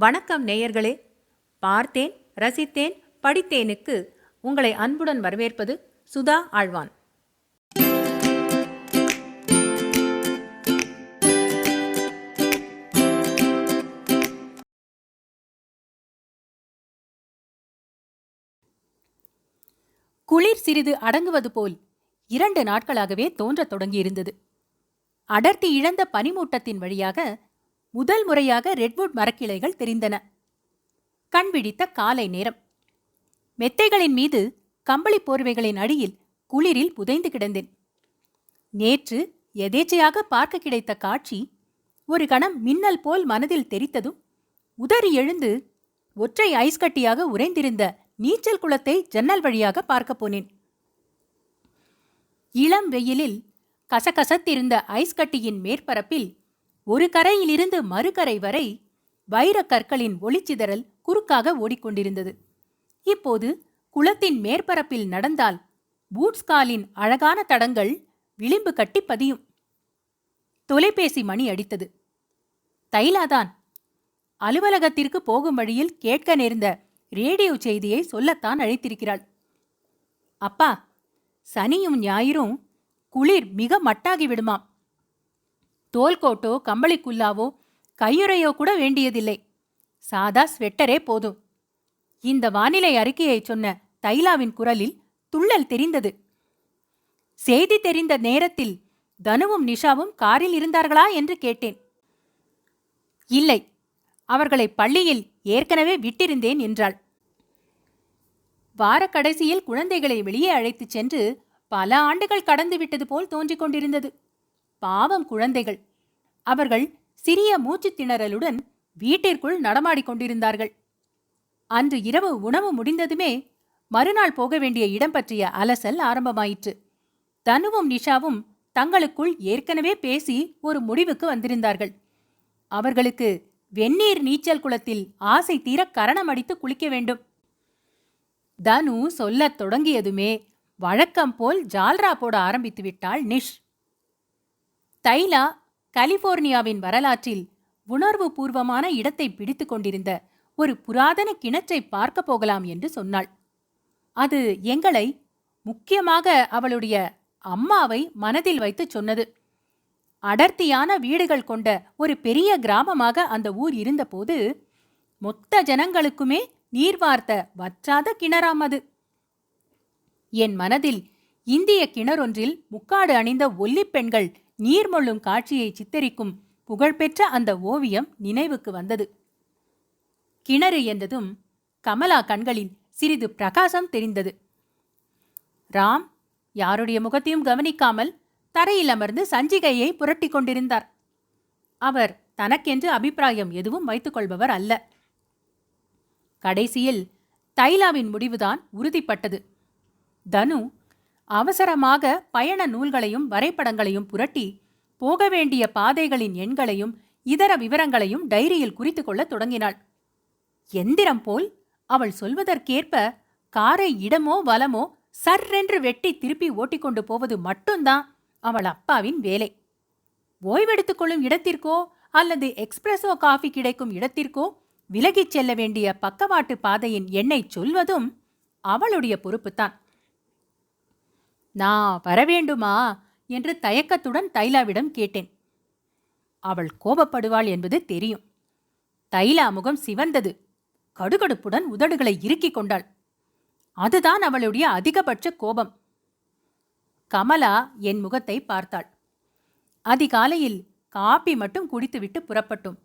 வணக்கம் நேயர்களே. பார்த்தேன் ரசித்தேன் படித்தேனுக்கு உங்களை அன்புடன் வரவேற்பது சுதா ஆழ்வான். குளிர் சிறிது அடங்குவது போல் இரண்டு நாட்களாகவே தோன்றத் தொடங்கியிருந்தது. அடர்த்தி இழந்த பனிமூட்டத்தின் வழியாக முதல் முறையாக ரெட்வுட் மரக்கிளைகள் தெரிந்தன. கண் விழித்த காலை நேரம். மெத்தைகளின் மீது கம்பளி போர்வைகளின் அடியில் குளிரில் புதைந்து கிடந்தேன். நேற்று எதேச்சையாக பார்க்க கிடைத்த காட்சி ஒரு கணம் மின்னல் போல் மனதில் தெரித்ததும் உதறி எழுந்து ஒற்றை ஐஸ் கட்டியாக உறைந்திருந்த நீச்சல் குளத்தை ஜன்னல் வழியாக பார்க்கப் போனேன். இளம் வெயிலில் கசகசத்திருந்த ஐஸ் கட்டியின் மேற்பரப்பில் ஒரு கரையிலிருந்து மறுகரை வரை வைரக் கற்களின் ஒளிச்சிதறல் குறுக்காக ஓடிக்கொண்டிருந்தது. இப்போது குளத்தின் மேற்பரப்பில் நடந்தால் பூட்ஸ் காலின் அழகான தடங்கள் விளிம்பு கட்டி பதியும். தொலைபேசி மணி அடித்தது. தைலாதான் அலுவலகத்திற்கு போகும் வழியில் கேட்க நேர்ந்த ரேடியோ செய்தியை சொல்லத்தான் அழைத்திருக்கிறாள். அப்பா சனியும் ஞாயிறும் குளிர் மிக மட்டாகி விடுமாம் தோல்கோட்டோ கம்பளிக்குல்லாவோ கையுறையோ கூட வேண்டியதில்லை. சாதா ஸ்வெட்டரே போதும். இந்த வானிலை அறிக்கையை சொன்ன தைலாவின் குரலில் துள்ளல் தெரிந்தது. செய்தி தெரிந்த நேரத்தில் தனுவும் நிஷாவும் காரில் இருந்தார்களா என்று கேட்டேன். இல்லை அவர்களை பள்ளியில் ஏற்கனவே விட்டிருந்தேன் என்றாள். வாரக் கடைசியில் குழந்தைகளை வெளியே அழைத்துச் சென்று பல ஆண்டுகள் கடந்து விட்டது போல் தோன்றிக் கொண்டிருந்தது. பாவம் குழந்தைகள். அவர்கள் சிறிய மூச்சுத் திணறலுடன் வீட்டிற்குள் நடமாடிக் கொண்டிருந்தார்கள். அன்று இரவு உணவு முடிந்ததுமே மறுநாள் போக வேண்டிய இடம் பற்றிய அலசல் ஆரம்பமாயிற்று. தனுவும் நிஷாவும் தங்களுக்குள் ஏற்கனவே பேசி ஒரு முடிவுக்கு வந்திருந்தார்கள். அவர்களுக்கு வெந்நீர் நீச்சல் குளத்தில் ஆசை தீர கரணம் அடித்து குளிக்க வேண்டும். தனு சொல்லத் தொடங்கியதுமே வழக்கம் போல் ஜால்ரா போட ஆரம்பித்து விட்டாள் நிஷ். தைலா கலிபோர்னியாவின் வரலாற்றில் உணர்வு பூர்வமான இடத்தை பிடித்துக் கொண்டிருந்த ஒரு புராதன கிணற்றை பார்க்க போகலாம் என்று சொன்னாள். அது எங்களை முக்கியமாக அவளுடைய அம்மாவை மனதில் வைத்து சொன்னது. அடர்த்தியான வீடுகள் கொண்ட ஒரு பெரிய கிராமமாக அந்த ஊர் இருந்தபோது மொத்த ஜனங்களுக்குமே நீர்வார்த்த வற்றாத கிணறாம் அது. என் மனதில் இந்திய கிணறொன்றில் முக்காடு அணிந்த ஒல்லிப் பெண்கள் நீர்மொள்ளும் காட்சியை சித்தரிக்கும் புகழ்பெற்ற அந்த ஓவியம் நினைவுக்கு வந்தது. கிணறு என்றதும் கமலா கண்களில் சிறிது பிரகாசம் தெரிந்தது. ராம் யாருடைய முகத்தையும் கவனிக்காமல் தரையில் அமர்ந்து சஞ்சிகையை புரட்டிக் கொண்டிருந்தார். அவர் தனக்கென்று அபிப்பிராயம் எதுவும் வைத்துக் கொள்பவர் அல்ல. கடைசியில் தைலாவின் முடிவுதான் உறுதிப்பட்டது. தனு அவசரமாக பயண நூல்களையும் வரைபடங்களையும் புரட்டி போக வேண்டிய பாதைகளின் எண்களையும் இதர விவரங்களையும் டைரியில் குறித்து கொள்ளத் தொடங்கினாள். எந்திரம் போல் அவள் சொல்வதற்கேற்ப காரை இடமோ வலமோ சர்ரென்று வெட்டி திருப்பி ஓட்டிக்கொண்டு போவது மட்டும்தான் அவள் அப்பாவின் வேலை. ஓய்வெடுத்துக் கொள்ளும் இடத்திற்கோ அல்லது எக்ஸ்பிரஸோ காஃபி கிடைக்கும் இடத்திற்கோ விலகிச் செல்ல வேண்டிய பக்கவாட்டு பாதையின் எண்ணை சொல்வதும் அவளுடைய பொறுப்புத்தான். நான் வரவேண்டுமா என்று தயக்கத்துடன் தைலாவிடம் கேட்டேன். அவள் கோபப்படுவாள் என்பது தெரியும். தைலா முகம் சிவந்தது. கடுகடுப்புடன் உதடுகளை இறுக்கிக் கொண்டாள். அதுதான் அவளுடைய அதிகபட்ச கோபம். கமலா என் முகத்தை பார்த்தாள். அதிகாலையில் காப்பி மட்டும் குடித்துவிட்டு புறப்பட்டோம்.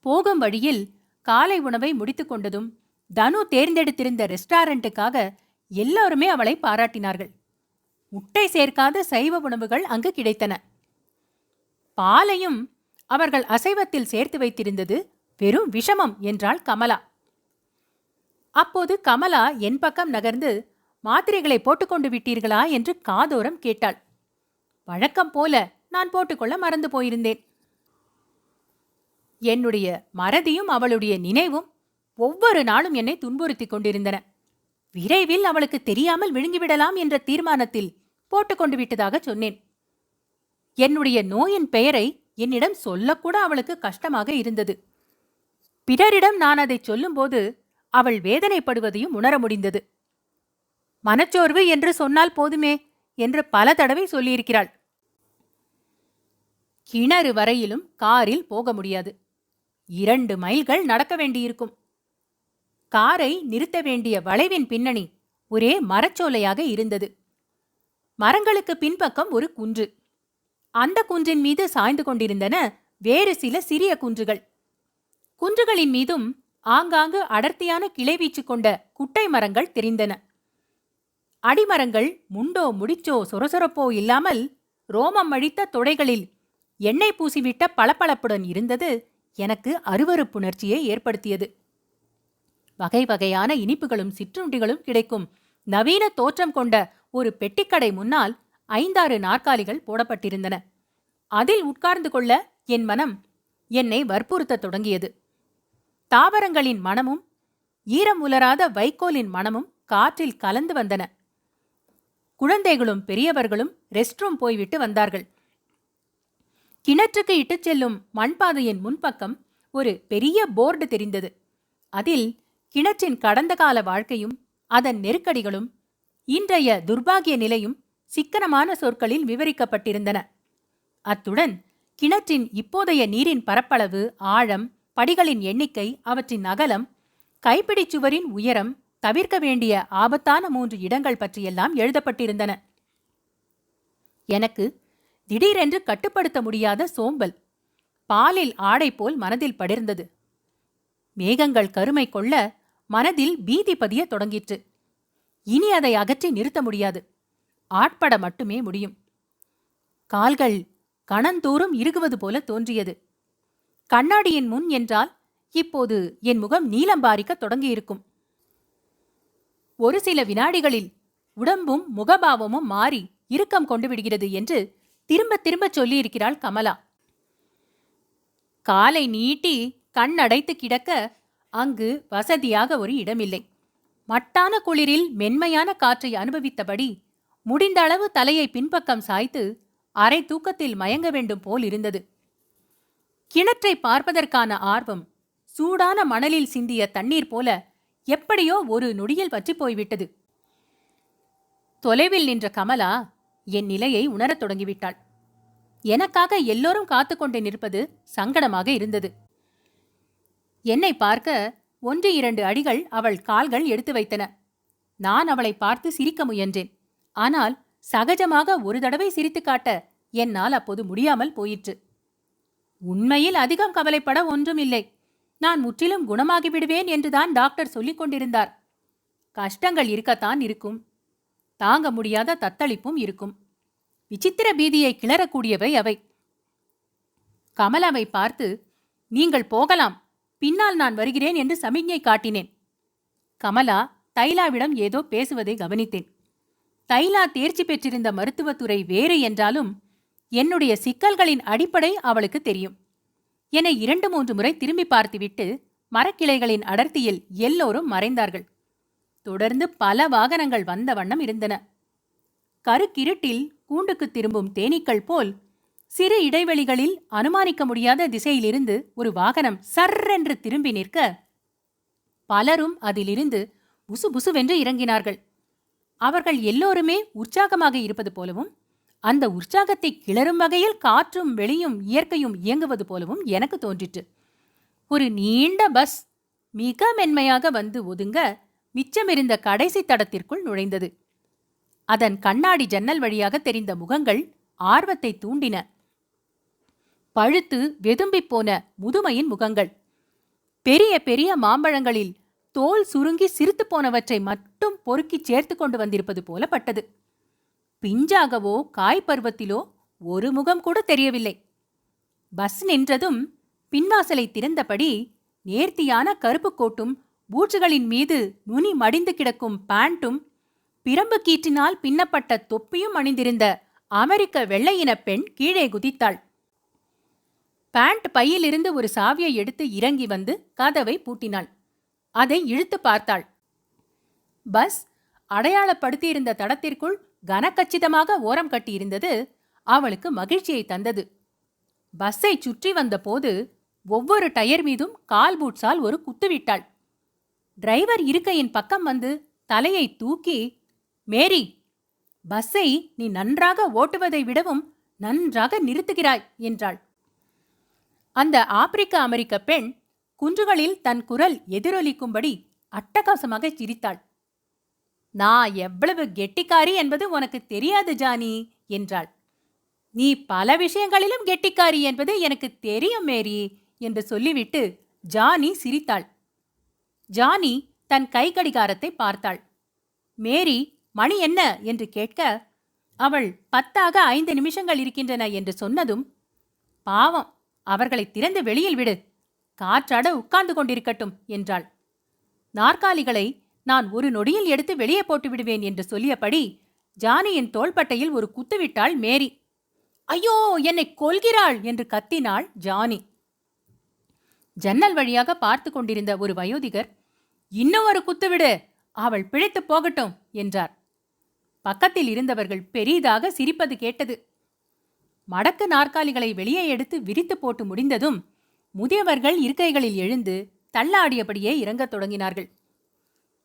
போகும் வழியில் காலை உணவை முடித்துக்கொண்டதும் தனு தேர்ந்தெடுத்திருந்த ரெஸ்டாரண்ட்டுக்காக எல்லோருமே அவளை பாராட்டினார்கள். முட்டை சேர்க்காத சைவ உணவுகள் அங்கு கிடைத்தன. பாலையும் அவர்கள் அசைவத்தில் சேர்த்து வைத்திருந்தது வெறும் விஷமம் என்றாள் கமலா. அப்போது கமலா என் பக்கம் நகர்ந்து மாத்திரைகளை போட்டுக்கொண்டு விட்டீர்களா? என்று காதோரம் கேட்டாள். வழக்கம் போல நான் போட்டுக்கொள்ள மறந்து போயிருந்தேன். என்னுடைய மறதியும் அவளுடைய நினைவும் ஒவ்வொரு நாளும் என்னை துன்புறுத்திக் கொண்டிருந்தன. விரைவில் அவளுக்கு தெரியாமல் விழுங்கிவிடலாம் என்ற தீர்மானத்தில் போட்டுக்கொண்டு விட்டதாக சொன்னேன். என்னுடைய நோயின் பெயரை என்னிடம் சொல்லக்கூட அவளுக்கு கஷ்டமாக இருந்தது. பிறரிடம் நான் அதைச் சொல்லும்போது அவள் வேதனைப்படுவதையும் உணர முடிந்தது. மனச்சோர்வு என்று சொன்னால் போதுமே என்று பல தடவை சொல்லியிருக்கிறாள். கிணறு வரையிலும் காரில் போக முடியாது. இரண்டு மைல்கள் நடக்க வேண்டியிருக்கும். காரை நிறுத்த வேண்டிய வளைவின் பின்னணி ஒரே மரச்சோலையாக இருந்தது. மரங்களுக்கு பின்பக்கம் ஒரு குன்று. அந்த குன்றின் மீது சாய்ந்து கொண்டிருந்தன வேறு சில சிறிய குன்றுகள். குன்றுகளின் மீதும் ஆங்காங்கு அடர்த்தியான கிளை வீச்சு கொண்ட குட்டை மரங்கள் தெரிந்தன. அடிமரங்கள் முண்டோ முடிச்சோ சொரசொரப்போ இல்லாமல் ரோமம் அழித்த தொடைகளில் எண்ணெய் பூசிவிட்ட பளபளப்புடன் இருந்தது எனக்கு அருவருப்புணர்ச்சியை ஏற்படுத்தியது. வகை வகையான இனிப்புகளும் சிற்றுண்டிகளும் கிடைக்கும். நவீன தோற்றம் கொண்ட ஒரு பெட்டிக்கடை முன்னால் ஐந்தாறு நாற்காலிகள் போடப்பட்டிருந்தன. அதில் உட்கார்ந்து கொள்ள என் மனம் என்னை வற்புறுத்தத் தொடங்கியது. தாவரங்களின் மனமும் ஈரம் உலராத வைக்கோலின் மனமும் காற்றில் கலந்து வந்தன. குழந்தைகளும் பெரியவர்களும் ரெஸ்ட் ரூம் போய்விட்டு வந்தார்கள். கிணற்றுக்கு இட்டுச் செல்லும் மண்பாதையின் முன்பக்கம் ஒரு பெரிய போர்டு தெரிந்தது. அதில் கிணற்றின் கடந்த கால வாழ்க்கையும் அதன் நெருக்கடிகளும் இன்றைய துர்பாகிய நிலையும் சிக்கனமான சொற்களில் விவரிக்கப்பட்டிருந்தன. அத்துடன் கிணற்றின் இப்போதைய நீரின் பரப்பளவு ஆழம் படிகளின் எண்ணிக்கை அவற்றின் அகலம் கைப்பிடிச் சுவரின் உயரம் தவிர்க்க வேண்டிய ஆபத்தான மூன்று இடங்கள் பற்றியெல்லாம் எழுதப்பட்டிருந்தன. எனக்கு திடீரென்று கட்டுப்படுத்த முடியாத சோம்பல் பாலில் ஆடை போல் மனதில் படர்ந்தது. மேகங்கள் கருமை கொள்ள மனதில் பீதி பதிய தொடங்கிற்று. இனி அதை அகற்றி நிறுத்த முடியாது. ஆட்பட மட்டுமே முடியும். கால்கள் கணந்தோறும் இறுகுவது போல தோன்றியது. கண்ணாடியின் முன் என்றால் இப்போது என் முகம் நீளம் பாரிக்கத் தொடங்கியிருக்கும். ஒரு சில வினாடிகளில் உடம்பும் முகபாவமும் மாறி இறுக்கம் கொண்டு விடுகிறது என்று திரும்ப திரும்ப சொல்லியிருக்கிறாள் கமலா. காலை நீட்டி கண் அடைத்து கிடக்க அங்கு வசதியாக ஒரு இடமில்லை. மட்டான குளிரில் மென்மையான காற்றை அனுபவித்தபடி முடிந்த அளவு தலையை பின்பக்கம் சாய்த்து அரை தூக்கத்தில் மயங்க வேண்டும் போல் இருந்தது. கிணற்றை பார்ப்பதற்கான ஆர்வம் சூடான மணலில் சிந்திய தண்ணீர் போல எப்படியோ ஒரு நொடியில் பற்றி போய்விட்டது. தொலைவில் நின்ற கமலா என் நிலையை உணரத் தொடங்கிவிட்டாள். எனக்காக எல்லோரும் காத்து கொண்டு நிற்பது சங்கடமாக இருந்தது. என்னை பார்க்க ஒன்று இரண்டு அடிகள் அவள் கால்கள் எடுத்து வைத்தன. நான் அவளை பார்த்து சிரிக்க முயன்றேன். ஆனால் சகஜமாக ஒரு தடவை சிரித்து காட்ட என்னால் அப்போது முடியாமல் போயிற்று. உண்மையில் அதிகம் கவலைப்பட ஒன்றுமில்லை. நான் முற்றிலும் குணமாகி விடுவேன் என்றுதான் டாக்டர் சொல்லிக் கொண்டிருந்தார். கஷ்டங்கள் இருக்கத்தான் இருக்கும். தாங்க முடியாத தத்தளிப்பும் இருக்கும். விசித்திர பீதியை கிளறக்கூடியவை அவை. கமலாவை பார்த்து நீங்கள் போகலாம். பின்னால் நான் வருகிறேன் என்று சமிக்ஞை காட்டினேன். கமலா தைலாவிடம் ஏதோ பேசுவதை கவனித்தேன். தைலா தேர்ச்சி பெற்றிருந்த மருத்துவத்துறை வேறு என்றாலும் என்னுடைய சிக்கல்களின் அடிப்படை அவளுக்கு தெரியும். என்னை இரண்டு மூன்று முறை திரும்பி பார்த்துவிட்டு மரக்கிளைகளின் அடர்த்தியில் எல்லோரும் மறைந்தார்கள். தொடர்ந்து பல வாகனங்கள் வந்த வண்ணம் இருந்தன. கருக்கிருட்டில் கூண்டுக்கு திரும்பும் தேனீக்கள் போல் சிறு இடைவெளிகளில் அனுமானிக்க முடியாத திசையிலிருந்து ஒரு வாகனம் சர்ரென்று திரும்பி நிற்க பலரும் அதிலிருந்து புசு புசுவென்று இறங்கினார்கள். அவர்கள் எல்லோருமே உற்சாகமாக இருப்பது போலவும் அந்த உற்சாகத்தை கிளறும் வகையில் காற்றும் வெளியும் இயற்கையும் இயங்குவது போலவும் எனக்கு தோன்றிற்று. ஒரு நீண்ட பஸ் மிக மென்மையாக வந்து ஒதுங்க மிச்சமிருந்த கடைசி தடத்திற்குள் நுழைந்தது. அதன் கண்ணாடி ஜன்னல் வழியாக தெரிந்த முகங்கள் ஆர்வத்தை தூண்டின. பழுத்து வெதும்பிப் போன முதுமையின் முகங்கள். பெரிய பெரிய மாம்பழங்களில் தோல் சுருங்கி சிரித்து போனவற்றை மட்டும் பொறுக்கி சேர்த்து கொண்டு வந்திருப்பது போல பட்டது. பிஞ்சாகவோ காய் பருவத்திலோ ஒரு முகம் கூட தெரியவில்லை. பஸ் நின்றதும் பின்வாசலை திறந்தபடி நேர்த்தியான கருப்பு கோட்டும் பூட்சுகளின் மீது நுனி மடிந்து கிடக்கும் பேண்ட்டும் பிரம்பு கீற்றினால் பின்னப்பட்ட தொப்பியும் அணிந்திருந்த அமெரிக்க வெள்ளையின பெண் கீழே குதித்தாள். பேண்ட் பையிலிருந்து ஒரு சாவியை எடுத்து இறங்கி வந்து கதவை பூட்டினாள். அதை இழுத்து பார்த்தாள். பஸ் அடையாளப்படுத்தியிருந்த தடத்திற்குள் கனக்கச்சிதமாக ஓரம் கட்டியிருந்தது அவளுக்கு மகிழ்ச்சியை தந்தது. பஸ்ஸை சுற்றி வந்தபோது ஒவ்வொரு டயர் மீதும் கால் பூட்ஸால் ஒரு குத்துவிட்டாள் டிரைவர் இருக்கையின் பக்கம் வந்து தலையை தூக்கி மேரி பஸ்ஸை நீ நன்றாக ஓட்டுவதை விடவும் நன்றாக நிறுத்துகிறாய் என்றாள். அந்த ஆப்பிரிக்க அமெரிக்க பெண் குன்றுகளில் தன் குரல் எதிரொலிக்கும்படி அட்டகாசமாக சிரித்தாள். நான் எவ்வளவு கெட்டிக்காரி என்பது உனக்கு தெரியாது ஜானி என்றாள். நீ பல விஷயங்களிலும் கெட்டிக்காரி என்பது எனக்கு தெரியும் மேரி என்று சொல்லிவிட்டு ஜானி சிரித்தாள். ஜானி தன் கை கடிகாரத்தை பார்த்தாள். மேரி மணி என்ன? என்று கேட்க அவள் பத்தாக ஐந்து நிமிஷங்கள் இருக்கின்றன என்று சொன்னதும் பாவம் அவர்களை திறந்து வெளியில் விடு. காற்றாட உட்கார்ந்து கொண்டிருக்கட்டும் என்றாள். நாற்காலிகளை நான் ஒரு நொடியில் எடுத்து வெளியே போட்டு விடுவேன் என்று சொல்லியபடி ஜானியின் தோள்பட்டையில் ஒரு குத்துவிட்டாள் மேரி. ஐயோ என்னை கொல்கிறாள் என்று கத்தினாள் ஜானி. ஜன்னல் வழியாக பார்த்து கொண்டிருந்த ஒரு வயோதிகர் இன்னும் ஒரு குத்துவிடு அவள் பிழைத்து போகட்டும் என்றார். பக்கத்தில் இருந்தவர்கள் பெரிதாக சிரிப்பது கேட்டது. மடக்கு நாற்காலிகளை வெளியே எடுத்து விரித்து போட்டு முடிந்ததும் முதியவர்கள் இருக்கைகளில் எழுந்து தள்ளாடியபடியே இறங்கத் தொடங்கினார்கள்.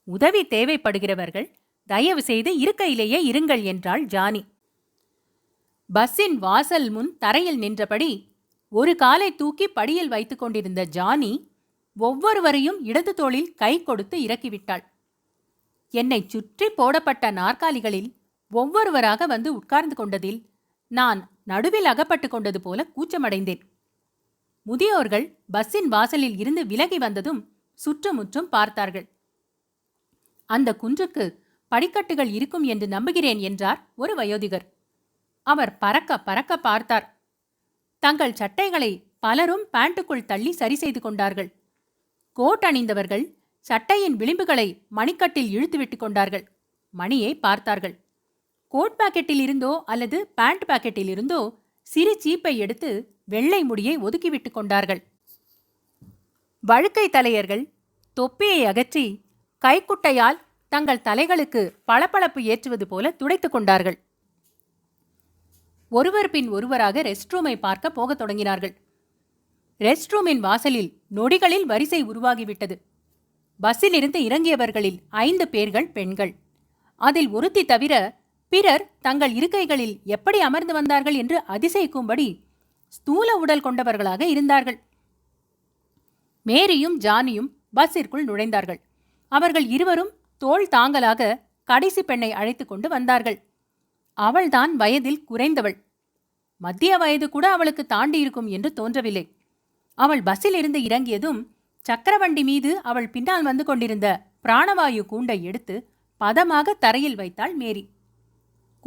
உதவி தேவைப்படுகிறவர்கள் தயவு செய்து இருக்கையிலேயே இருங்கள் என்றாள் ஜானி. பஸ்ஸின் வாசல் முன் தரையில் நின்றபடி ஒரு காலை தூக்கி படியில் வைத்துக் கொண்டிருந்த ஜானி ஒவ்வொருவரையும் இடது தோளில் கை கொடுத்து இறக்கிவிட்டாள். என்னை சுற்றி போடப்பட்ட நாற்காலிகளில் ஒவ்வொருவராக வந்து உட்கார்ந்து கொண்டதில் நான் நடுவில் அகப்பட்டு கொண்டது போல கூச்சமடைந்தேன். முதியோர்கள் பஸ்ஸின் வாசலில் இருந்து விலகி வந்ததும் சுற்றுமுற்றும் பார்த்தார்கள். அந்த குன்றுக்கு படிக்கட்டுகள் இருக்கும் என்று நம்புகிறேன் என்றார் ஒரு வயோதிகர். அவர் பறக்க பறக்க பார்த்தார். தங்கள் சட்டைகளை பலரும் பேண்ட்டுக்குள் தள்ளி சரி செய்து கொண்டார்கள். கோட் அணிந்தவர்கள் சட்டையின் விளிம்புகளை மணிக்கட்டில் இழுத்துவிட்டு கொண்டார்கள். மணியை பார்த்தார்கள். கோட் பாக்கெட்டில் இருந்தோ அல்லது பேண்ட் பாக்கெட்டில் இருந்தோ சிறு சீப்பை எடுத்து வெள்ளை முடியை ஒதுக்கிவிட்டு கொண்டார்கள். வழுக்கை தலையர்கள் தொப்பியை அகற்றி கைக்குட்டையால் தங்கள் தலைகளுக்கு பளபளப்பு ஏற்றுவது போல துடைத்துக் கொண்டார்கள். ஒருவர் பின் ஒருவராக ரெஸ்ட் ரூமை பார்க்க போகத் தொடங்கினார்கள். ரெஸ்ட் ரூமின் வாசலில் நொடிகளில் வரிசை உருவாகிவிட்டது. பஸ்ஸிலிருந்து இறங்கியவர்களில் ஐந்து பேர்கள் பெண்கள். அதில் ஒருத்தி தவிர பிறர் தங்கள் இருக்கைகளில் எப்படி அமர்ந்து வந்தார்கள் என்று அதிசயிக்கும்படி ஸ்தூல உடல் கொண்டவர்களாக இருந்தார்கள். மேரியும் ஜானியும் பஸ்ஸிற்குள் நுழைந்தார்கள். அவர்கள் இருவரும் தோள் தாங்கலாக கடைசி பெண்ணை அழைத்து கொண்டு வந்தார்கள். அவள்தான் வயதில் குறைந்தவள். மத்திய வயது கூட அவளுக்கு தாண்டி இருக்கும் என்று தோன்றவில்லை. அவள் பஸ்ஸில் இருந்து இறங்கியதும் சக்கரவண்டி மீது அவள் பின்னால் வந்து கொண்டிருந்த பிராணவாயு கூண்டை எடுத்து பதமாக தரையில் வைத்தாள் மேரி.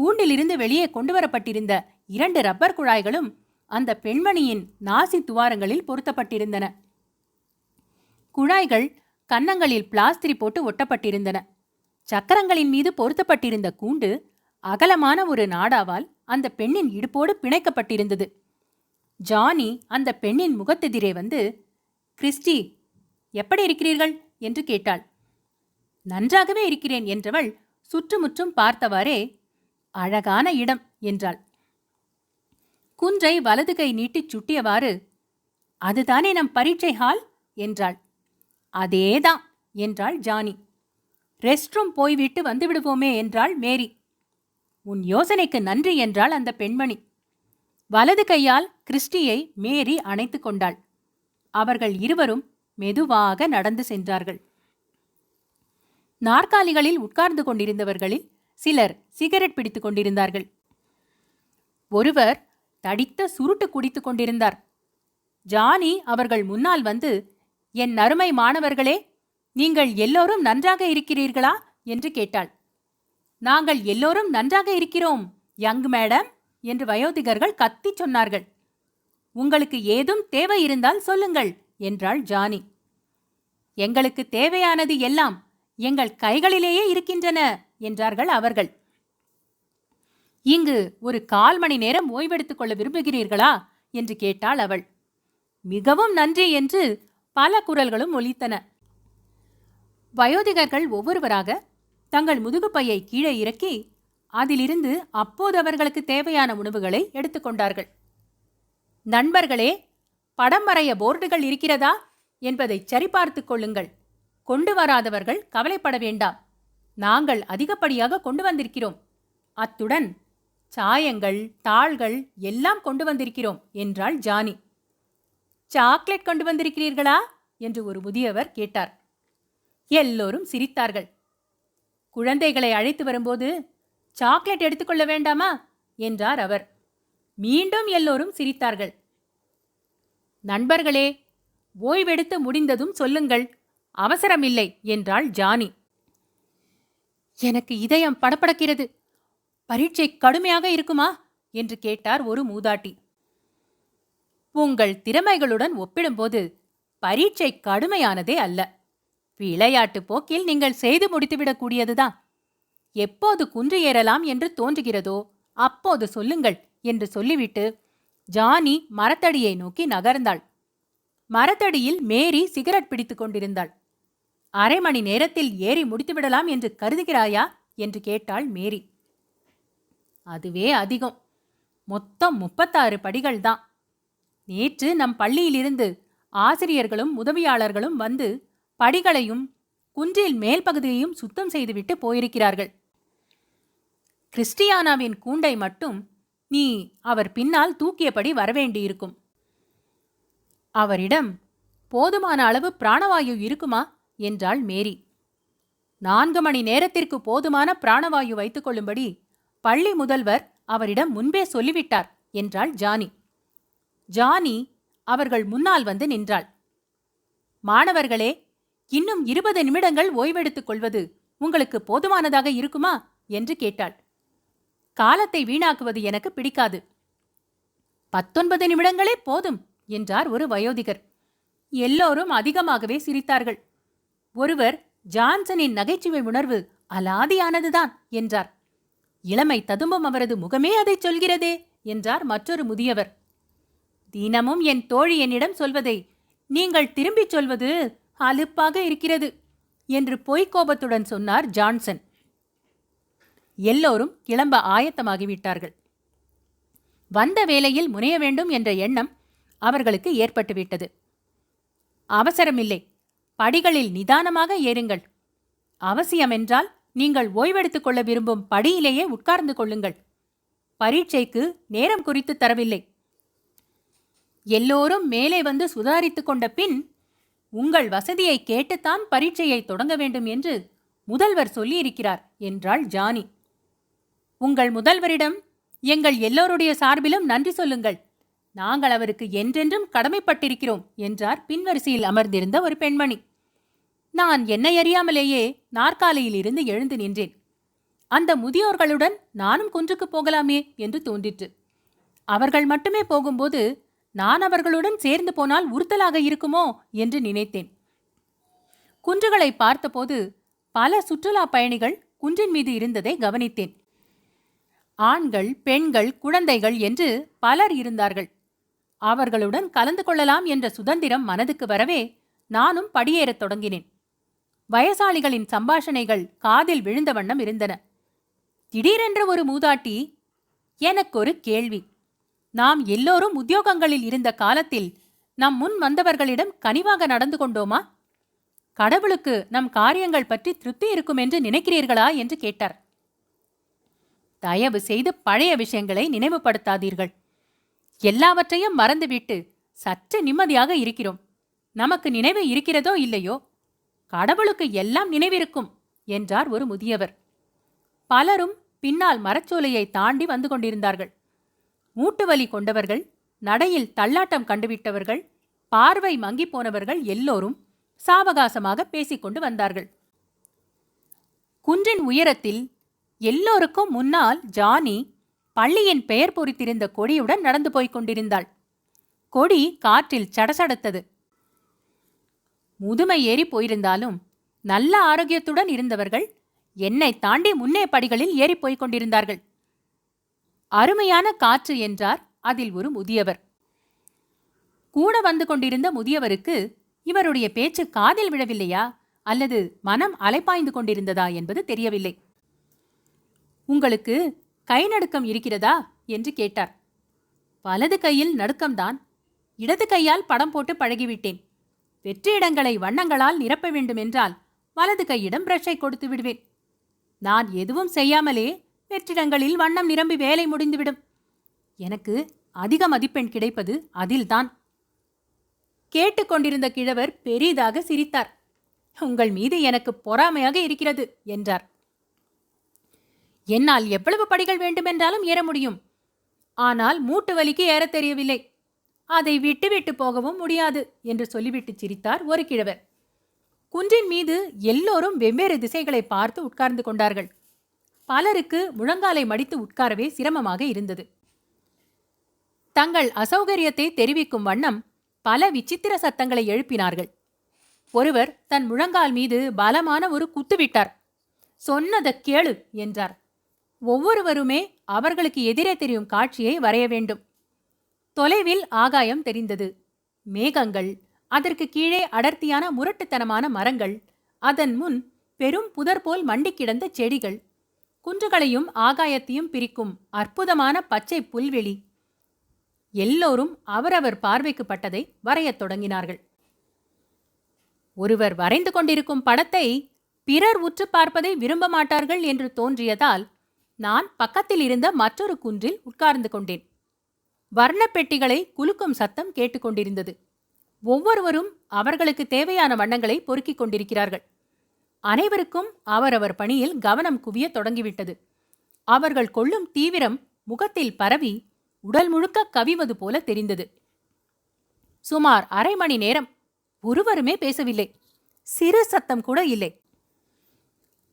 கூண்டிலிருந்து வெளியே கொண்டு வரப்பட்டிருந்த இரண்டு ரப்பர் குழாய்களும் அந்த பெண்மணியின் நாசி துவாரங்களில் பொருத்தப்பட்டிருந்தன. குழாய்கள் கன்னங்களில் பிளாஸ்திரி போட்டு ஒட்டப்பட்டிருந்தன. சக்கரங்களின் மீது பொருத்தப்பட்டிருந்த கூண்டு அகலமான ஒரு நாடாவால் அந்த பெண்ணின் இடுப்போடு பிணைக்கப்பட்டிருந்தது. ஜானி அந்த பெண்ணின் முகத்தெதிரே வந்து கிறிஸ்டி எப்படி இருக்கிறீர்கள்? என்று கேட்டாள். நன்றாகவே இருக்கிறேன் என்றவள் சுற்றுமுற்றும் பார்த்தவாறே அழகான இடம் என்றாள். குன்றை வலது கை நீட்டிச் சுட்டியவாறு அதுதானே நம் பரீட்சை ஹால்? என்றாள். அதேதான் என்றாள் ஜானி. ரெஸ்ட் ரூம் போய்விட்டு வந்துவிடுவோமே என்றாள் மேரி. உன் யோசனைக்கு நன்றி என்றாள் அந்த பெண்மணி. வலது கையால் கிறிஸ்டியை மேரி அணைத்து கொண்டாள். அவர்கள் இருவரும் மெதுவாக நடந்து சென்றார்கள். நாற்காலிகளில் உட்கார்ந்து கொண்டிருந்தவர்களில் சிலர் சிகரெட் பிடித்துக் கொண்டிருந்தார்கள். ஒருவர் தடித்த சுருட்டு குடித்துக் கொண்டிருந்தார். ஜானி அவர்கள் முன்னால் வந்து என் அருமை மாணவர்களே நீங்கள் எல்லோரும் நன்றாக இருக்கிறீர்களா? என்று கேட்டாள். நாங்கள் எல்லோரும் நன்றாக இருக்கிறோம் யங் மேடம் என்று வயோதிகர்கள் கத்திச் சொன்னார்கள். உங்களுக்கு ஏதும் தேவை இருந்தால் சொல்லுங்கள் என்றாள் ஜானி. எங்களுக்கு தேவையானது எல்லாம் எங்கள் கைகளிலேயே இருக்கின்றன என்றார்கள் அவர்கள். இங்கு ஒரு கால் மணி நேரம் ஓய்வெடுத்துக் கொள்ள விரும்புகிறீர்களா? என்று கேட்டாள் அவள். மிகவும் நன்றி என்று பல குரல்களும் ஒலித்தன. வயோதிகர்கள் ஒவ்வொருவராக தங்கள் முதுகுப்பையை கீழே இறக்கி அதிலிருந்து அப்போது அவர்களுக்கு தேவையான உணவுகளை எடுத்துக்கொண்டார்கள் நண்பர்களே படம் வரைய போர்டுகள் இருக்கிறதா? என்பதை சரிபார்த்துக் கொள்ளுங்கள். கொண்டு வராதவர்கள் கவலைப்பட வேண்டாம். நாங்கள் அதிகப்படியாக கொண்டு வந்திருக்கிறோம். அத்துடன் சாயங்கள் தாள்கள் எல்லாம் கொண்டு வந்திருக்கிறோம் என்றாள் ஜானி. சாக்லேட் கொண்டு வந்திருக்கிறீர்களா? என்று ஒரு முதியவர் கேட்டார். எல்லோரும் சிரித்தார்கள். குழந்தைகளை அழைத்து வரும்போது சாக்லேட் எடுத்துக்கொள்ள வேண்டாமா? என்றார் அவர். மீண்டும் எல்லோரும் சிரித்தார்கள். நண்பர்களே ஓய்வெடுத்து முடிந்ததும் சொல்லுங்கள் அவசரமில்லை என்றாள் ஜானி. எனக்கு இதயம் படபடக்கிறது. பரீட்சை கடுமையாக இருக்குமா? என்று கேட்டார் ஒரு மூதாட்டி. உங்கள் திறமைகளுடன் ஒப்பிடும்போது பரீட்சை கடுமையானதே அல்ல. விளையாட்டு போக்கில் நீங்கள் செய்து முடித்துவிடக்கூடியதுதான் எப்போது குன்று ஏறலாம் என்று தோன்றுகிறதோ அப்போது சொல்லுங்கள் என்று சொல்லிவிட்டு ஜானி மரத்தடியை நோக்கி நகர்ந்தாள். மரத்தடியில் மேரி சிகரெட் பிடித்துக் கொண்டிருந்தாள். அரை மணி நேரத்தில் ஏறி முடித்துவிடலாம் என்று கருதுகிறாயா? என்று கேட்டாள் மேரி. அதுவே அதிகம். மொத்தம் முப்பத்தாறு படிகள்தான். நேற்று நம் பள்ளியிலிருந்து ஆசிரியர்களும் உதவியாளர்களும் வந்து படிகளையும் குன்றில் மேல் பகுதியையும் சுத்தம் செய்துவிட்டு போயிருக்கிறார்கள். கிறிஸ்டியானாவின் கூண்டை மட்டும் நீ அவர் பின்னால் தூக்கியபடி வரவேண்டியிருக்கும். அவரிடம் போதுமான அளவு பிராணவாயு இருக்குமா? என்றாள் மேரி. நான்கு மணி நேரத்திற்கு போதுமான பிராணவாயு வைத்துக் கொள்ளும்படி பள்ளி முதல்வர் அவரிடம் முன்பே சொல்லிவிட்டார் என்றாள் ஜானி. ஜானி அவர்கள் முன்னால் வந்து நின்றாள். மாணவர்களே இன்னும் இருபது நிமிடங்கள் ஓய்வெடுத்துக் கொள்வது உங்களுக்கு போதுமானதாக இருக்குமா? என்று கேட்டாள். காலத்தை வீணாக்குவது எனக்கு பிடிக்காது. பத்தொன்பது நிமிடங்களே போதும் என்றார் ஒரு வயோதிகர். எல்லோரும் அதிகமாகவே சிரித்தார்கள். ஒருவர் ஜான்சனின் நகைச்சுவை உணர்வு அலாதியானதுதான் என்றார். இளமை ததும்பும் அவரது முகமே அதை சொல்கிறதே என்றார் மற்றொரு முதியவர். தினமும் என் தோழி என்னிடம் சொல்வதை நீங்கள் திரும்பிச் சொல்வது அலுப்பாக இருக்கிறது என்று பொய்க்கோபத்துடன் சொன்னார் ஜான்சன். எல்லோரும் கிளம்ப ஆயத்தமாகிவிட்டார்கள். வந்த வேலையில் முனைய வேண்டும் என்ற எண்ணம் அவர்களுக்கு ஏற்பட்டுவிட்டது. அவசரமில்லை. படிகளில் நிதானமாக ஏறுங்கள். அவசியமென்றால் நீங்கள் ஓய்வெடுத்துக் கொள்ள விரும்பும் படியிலேயே உட்கார்ந்து கொள்ளுங்கள். பரீட்சைக்கு நேரம் குறித்து தரவில்லை. எல்லோரும் மேலே வந்து சுதாரித்துக் கொண்ட பின் உங்கள் வசதியை கேட்டுத்தான் பரீட்சையை தொடங்க வேண்டும் என்று முதல்வர் சொல்லியிருக்கிறார் என்றாள் ஜானி. உங்கள் முதல்வரிடம் எங்கள் எல்லோருடைய சார்பிலும் நன்றி சொல்லுங்கள். நாங்கள் அவருக்கு என்றென்றும் கடமைப்பட்டிருக்கிறோம் என்றார் பின்வரிசையில் அமர்ந்திருந்த ஒரு பெண்மணி. நான் என்னை அறியாமலேயே நாற்காலியில் இருந்து எழுந்து நின்றேன். அந்த முதியோர்களுடன் நானும் குன்றுக்கு போகலாமே என்று தோன்றிற்று. அவர்கள் மட்டுமே போகும்போது நான் அவர்களுடன் சேர்ந்து போனால் உறுத்தலாக இருக்குமோ என்று நினைத்தேன். குன்றுகளை பார்த்தபோது பல சுற்றுலா பயணிகள் குன்றின் மீது இருந்ததை கவனித்தேன். ஆண்கள் பெண்கள் குழந்தைகள் என்று பலர் இருந்தார்கள். அவர்களுடன் கலந்து கொள்ளலாம் என்ற சுதந்திரம் மனதுக்கு வரவே நானும் படியேறத் தொடங்கினேன். வயசாளிகளின் சம்பாஷணைகள் காதில் விழுந்த வண்ணம் இருந்தன. திடீரென்ற ஒரு மூதாட்டி எனக்கொரு கேள்வி. நாம் எல்லோரும் உத்தியோகங்களில் இருந்த காலத்தில் நம் முன் வந்தவர்களிடம் கனிவாக நடந்து கொண்டோமா? கடவுளுக்கு நம் காரியங்கள் பற்றி திருப்தி இருக்கும் என்று நினைக்கிறீர்களா? என்று கேட்டார். தயவு செய்து பழைய விஷயங்களை நினைவுபடுத்தாதீர்கள். எல்லாவற்றையும் மறந்துவிட்டு சற்று நிம்மதியாக இருக்கிறோம். நமக்கு நினைவு இருக்கிறதோ இல்லையோ கடவுளுக்கு எல்லாம் நினைவிருக்கும் என்றார் ஒரு முதியவர். பலரும் பின்னால் மரச்சோலையை தாண்டி வந்து கொண்டிருந்தார்கள். மூட்டுவலி கொண்டவர்கள் நடையில் தள்ளாட்டம் கண்டுவிட்டவர்கள் பார்வை மங்கிப் போனவர்கள் எல்லோரும் சாவகாசமாக பேசிக்கொண்டு வந்தார்கள். குன்றின் உயரத்தில் எல்லோருக்கும் முன்னால் ஜானி பள்ளியின் பெயர் பொறித்திருந்த கொடியுடன் நடந்து போய்க் கொண்டிருந்தாள். கொடி காற்றில் சடசடத்தது. முதுமை ஏறி போயிருந்தாலும் நல்ல ஆரோக்கியத்துடன் இருந்தவர்கள் என்னை தாண்டி முன்னே படிகளில் ஏறிப் போய்க் கொண்டிருந்தார்கள். அருமையான காற்று என்றார் அதில் ஒரு முதியவர். கூட வந்து கொண்டிருந்த முதியவருக்கு இவருடைய பேச்சு காதில் விழவில்லையா? அல்லது மனம் அலைப்பாய்ந்து கொண்டிருந்ததா என்பது தெரியவில்லை. உங்களுக்கு கை நடுக்கம் இருக்கிறதா? என்று கேட்டார். வலது கையில் நடுக்கம்தான். இடது கையால் படம் போட்டு பழகிவிட்டேன். வெற்றிடங்களை வண்ணங்களால் நிரப்ப வேண்டுமென்றால் வலது கையிடம் பிரஷை கொடுத்து விடுவேன். நான் எதுவும் செய்யாமலே வெற்றிடங்களில் வண்ணம் நிரம்பி வேலை முடிந்துவிடும். எனக்கு அதிக மதிப்பெண் கிடைப்பது அதில்தான். கேட்டுக்கொண்டிருந்த கிழவர் பெரிதாக சிரித்தார். உங்கள் மீது எனக்கு பொறாமையாக இருக்கிறது என்றார். என்னால் எவ்வளவு படிகள் வேண்டுமென்றாலும் ஏற முடியும். ஆனால் மூட்டு வலிக்கு ஏறத் தெரியவில்லை. அதை விட்டுவிட்டு போகவும் முடியாது என்று சொல்லிவிட்டு சிரித்தார் ஒரு கிழவர். குன்றின் மீது எல்லோரும் வெவ்வேறு திசைகளை பார்த்து உட்கார்ந்து கொண்டார்கள். பலருக்கு முழங்காலை மடித்து உட்காரவே சிரமமாக இருந்தது. தங்கள் அசௌகரியத்தை தெரிவிக்கும் வண்ணம் பல விசித்திர சத்தங்களை எழுப்பினார்கள். ஒருவர் தன் முழங்கால் மீது பலமான ஒரு குத்துவிட்டார் சொன்னத கேளு என்றார். ஒவ்வொருவருமே அவர்களுக்கு எதிரே தெரியும் காட்சியை வரைய வேண்டும். தொலைவில் ஆகாயம் தெரிந்தது. மேகங்கள் அதற்கு கீழே அடர்த்தியான முரட்டுத்தனமான மரங்கள் அதன் முன் பெரும் புதர் போல் மண்டி கிடந்த செடிகள். குன்றுகளையும் ஆகாயத்தையும் பிரிக்கும் அற்புதமான பச்சை புல்வெளி. எல்லோரும் அவரவர் பார்வைக்கு பட்டதை வரையத் தொடங்கினார்கள். ஒருவர் வரைந்து கொண்டிருக்கும் படத்தை பிறர் உற்று பார்ப்பதை விரும்ப மாட்டார்கள் என்று தோன்றியதால் நான் பக்கத்தில் இருந்த மற்றொரு குன்றில் உட்கார்ந்து கொண்டேன். வர்ணப் பெட்டிகளை குலுக்கும் சத்தம் கேட்டுக்கொண்டிருந்தது. ஒவ்வொருவரும் அவர்களுக்கு தேவையான வண்ணங்களை பொறுக்கிக் கொண்டிருக்கிறார்கள். அனைவருக்கும் அவரவர் பணியில் கவனம் குவிய தொடங்கிவிட்டது. அவர்கள் கொள்ளும் தீவிரம் முகத்தில் பரவி உடல் முழுக்க கவிவது போல தெரிந்தது. சுமார் அரை மணி நேரம் ஒருவருமே பேசவில்லை. சிறு சத்தம் கூட இல்லை.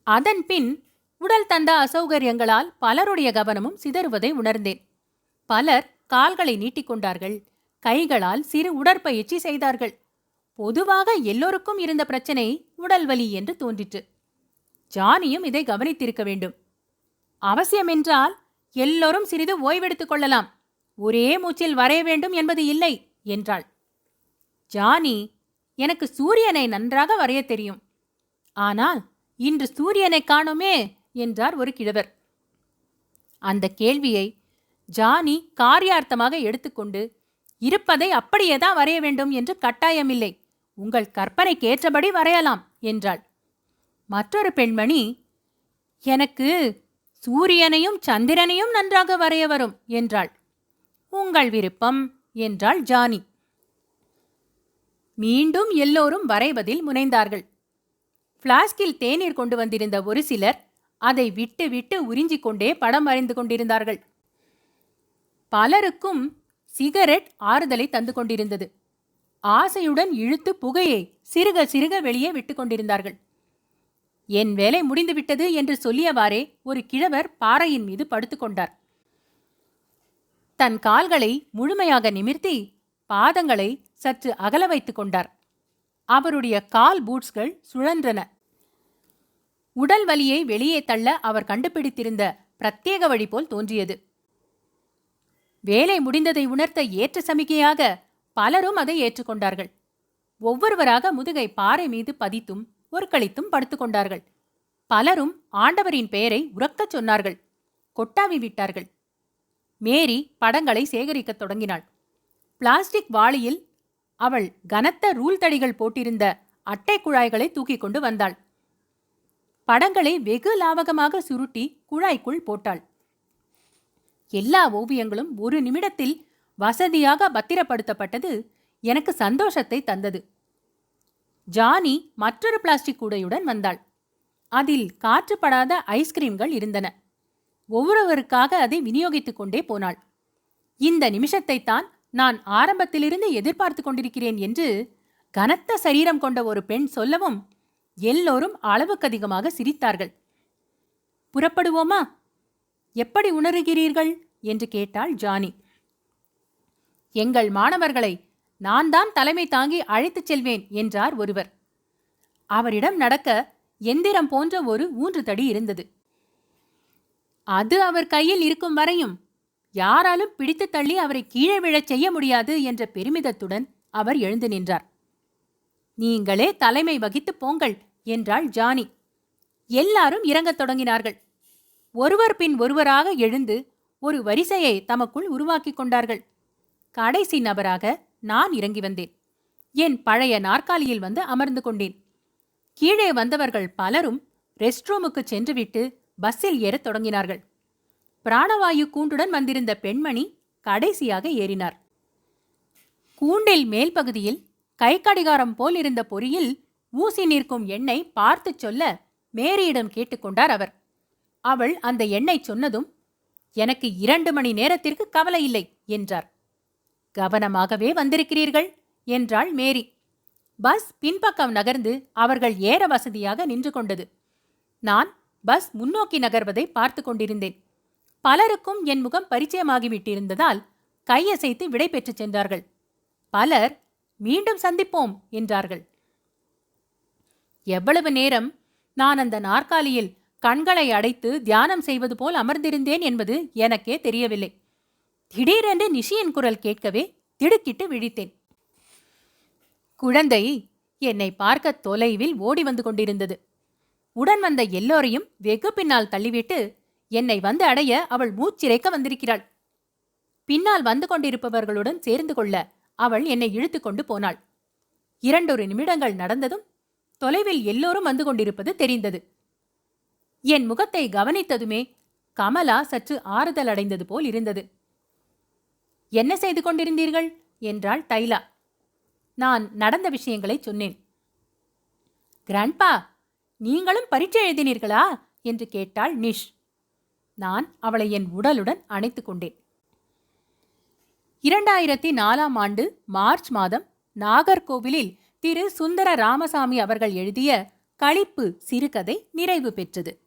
அதன் பின் உடல் தந்த அசௌகரியங்களால் பலருடைய கவனமும் சிதறுவதை உணர்ந்தேன். பலர் கால்களை நீட்டிக்கொண்டார்கள் கைகளால் சிறு உடற்பயிற்சி செய்தார்கள். பொதுவாக எல்லோருக்கும் இருந்த பிரச்சனை உடல் வலி என்று தோன்றிற்று. ஜானியும் இதை கவனித்திருக்க வேண்டும். அவசியமென்றால் எல்லோரும் சிறிது ஓய்வெடுத்துக் கொள்ளலாம். ஒரே மூச்சில் வரைய வேண்டும் என்பது இல்லை என்றாள். ஜானி எனக்கு சூரியனை நன்றாக வரையத் தெரியும். ஆனால் இன்று சூரியனை காணோமே என்றார் ஒரு கிழவர். அந்த கேள்வியை ஜானி காரியார்த்தமாக எடுத்துக்கொண்டு இருப்பதை அப்படியே தான் வரைய வேண்டும் என்று கட்டாயமில்லை. உங்கள் கற்பனைக்கேற்றபடி வரையலாம் என்றாள். மற்றொரு பெண்மணி எனக்கு சூரியனையும் சந்திரனையும் நன்றாக வரைய வரும் என்றாள். உங்கள் விருப்பம் என்றாள் ஜானி. மீண்டும் எல்லோரும் வரைவதில் முனைந்தார்கள். பிளாஸ்கில் தேநீர் கொண்டு வந்திருந்த ஒரு சிலர் அதை விட்டு விட்டு உறிஞ்சிக் கொண்டே படம் வரைந்து கொண்டிருந்தார்கள். பலருக்கும் சிகரெட் ஆறுதலை தந்து கொண்டிருந்தது. ஆசையுடன் இழுத்து புகையை சிறுக சிறுக வெளியே விட்டு கொண்டிருந்தார்கள். என் வேலை முடிந்துவிட்டது என்று சொல்லியவாறே ஒரு கிழவர் பாறையின் மீது படுத்துக்கொண்டார் தன் கால்களை முழுமையாக நிமிர்த்தி பாதங்களை சற்று அகல வைத்துக் கொண்டார். அவருடைய கால் பூட்ஸ்கள் சுழன்றன. உடல் வலியை வெளியே தள்ள அவர் கண்டுபிடித்திருந்த பிரத்யேக வழி போல் தோன்றியது. வேலை முடிந்ததை உணர்த்த ஏற்ற சமிகையாக பலரும் அதை ஏற்றுக்கொண்டார்கள். ஒவ்வொருவராக முதுகை பாறை மீது பதித்தும் ஒருக்களித்தும் படுத்துக்கொண்டார்கள் பலரும் ஆண்டவரின் பெயரை உறக்கச் சொன்னார்கள் கொட்டாவி விட்டார்கள். மேரி படங்களை சேகரிக்கத் தொடங்கினாள். பிளாஸ்டிக் வாளியில் அவள் கனத்த ரூல் தடிகள் போட்டிருந்த அட்டை குழாய்களை தூக்கிக் கொண்டு வந்தாள். படங்களை வெகு லாவகமாக சுருட்டி குழாய்க்குள் போட்டாள். எல்லா ஓவியங்களும் ஒரு நிமிடத்தில் வசதியாக பத்திரப்படுத்தப்பட்டது. எனக்கு சந்தோஷத்தை தந்தது. ஜானி மற்றொரு பிளாஸ்டிக் கூடையுடன் வந்தாள். அதில் காற்றுப்படாத ஐஸ்கிரீம்கள் இருந்தன. ஒவ்வொருவருக்காக அதை விநியோகித்துக் கொண்டே போனாள். இந்த நிமிஷத்தைத்தான் நான் ஆரம்பத்திலிருந்து எதிர்பார்த்து கொண்டிருக்கிறேன் என்று கனத்த சரீரம் கொண்ட ஒரு பெண் சொல்லவும் எல்லோரும் அளவுக்கு அதிகமாக சிரித்தார்கள். புறப்படுவோமா? எப்படி உணருகிறீர்கள்? என்று கேட்டாள் ஜானி. எங்கள் மாணவர்களை நான் தான் தலைமை தாங்கி அழைத்துச் செல்வேன் என்றார் ஒருவர். அவரிடம் நடக்க எந்திரம் போன்ற ஒரு ஊன்று தடி இருந்தது. அது அவர் கையில் இருக்கும் வரையும் யாராலும் பிடித்து தள்ளி அவரை கீழே விழச் செய்ய முடியாது என்ற பெருமிதத்துடன் அவர் எழுந்து நின்றார். நீங்களே தலைமை வகித்து போங்கள் என்றாள் ஜானி. எல்லாரும் இறங்கத் தொடங்கினார்கள். ஒருவர் பின் ஒருவராக எழுந்து ஒரு வரிசையை தமக்குள் உருவாக்கிக் கொண்டார்கள். கடைசி நபராக நான் இறங்கி வந்தேன். என் பழைய நாற்காலியில் வந்து அமர்ந்து கொண்டேன். கீழே வந்தவர்கள் பலரும் ரெஸ்ட் ரூமுக்கு சென்றுவிட்டு பஸ்ஸில் ஏறத் தொடங்கினார்கள். பிராணவாயு கூண்டுடன் வந்திருந்த பெண்மணி கடைசியாக ஏறினார். கூண்டில் மேல் பகுதியில் கை கடிகாரம் போல் இருந்த பொறியில் ஊசி நிற்கும் எண்ணை பார்த்துச் சொல்ல மேரியிடம் கேட்டுக்கொண்டார் அவர். அவள் அந்த எண்ணை சொன்னதும் எனக்கு இரண்டு மணி நேரத்திற்கு கவலை இல்லை என்றார். கவனமாகவே வந்திருக்கிறீர்கள் என்றாள் மேரி. பஸ் பின்பக்கம் நகர்ந்து அவர்கள் ஏற வசதியாக நின்று கொண்டது. நான் பஸ் முன்னோக்கி நகர்வதை பார்த்து கொண்டிருந்தேன். பலருக்கும் என் முகம் பரிச்சயமாகிவிட்டிருந்ததால் கையசைத்து விடை பெற்றுச் சென்றார்கள். பலர் மீண்டும் சந்திப்போம் என்றார்கள். எவ்வளவு நேரம்? நான் அந்த நாற்காலியில் கண்களை அடைத்து தியானம் செய்வது போல் அமர்ந்திருந்தேன் என்பது எனக்கே தெரியவில்லை. திடீரென்று நிஷியின் குரல் கேட்கவே திடுக்கிட்டு விழித்தேன். குழந்தை என்னை பார்க்க தொலைவில் ஓடி வந்து கொண்டிருந்தது. உடன் வந்த எல்லோரையும் வெகு பின்னால் தள்ளிவிட்டு என்னை வந்து அடைய அவள் மூச்சிறைக்க வந்திருக்கிறாள். பின்னால் வந்து கொண்டிருப்பவர்களுடன் சேர்ந்து கொள்ள அவள் என்னை இழுத்து கொண்டு போனாள். இரண்டொரு நிமிடங்கள் நடந்ததும் தொலைவில் எல்லோரும் வந்து கொண்டிருப்பது தெரிந்தது. என் முகத்தை கவனித்ததுமே கமலா சற்று ஆறுதல் அடைந்தது போல் இருந்தது. என்ன செய்து கொண்டிருந்தீர்கள்? என்றாள் தைலா. நான் நடந்த விஷயங்களை சொன்னேன். கிராண்ட்பா நீங்களும் பரீட்சை எழுதினீர்களா? என்று கேட்டாள் நிஷ். நான் அவளை என் உடலுடன் அணைத்துக் கொண்டேன். இரண்டாயிரத்தி நாலாம் ஆண்டு மார்ச் மாதம் நாகர்கோவிலில் திரு. சுந்தர ராமசாமி அவர்கள் எழுதிய களிப்பு சிறுகதை நிறைவு பெற்றது.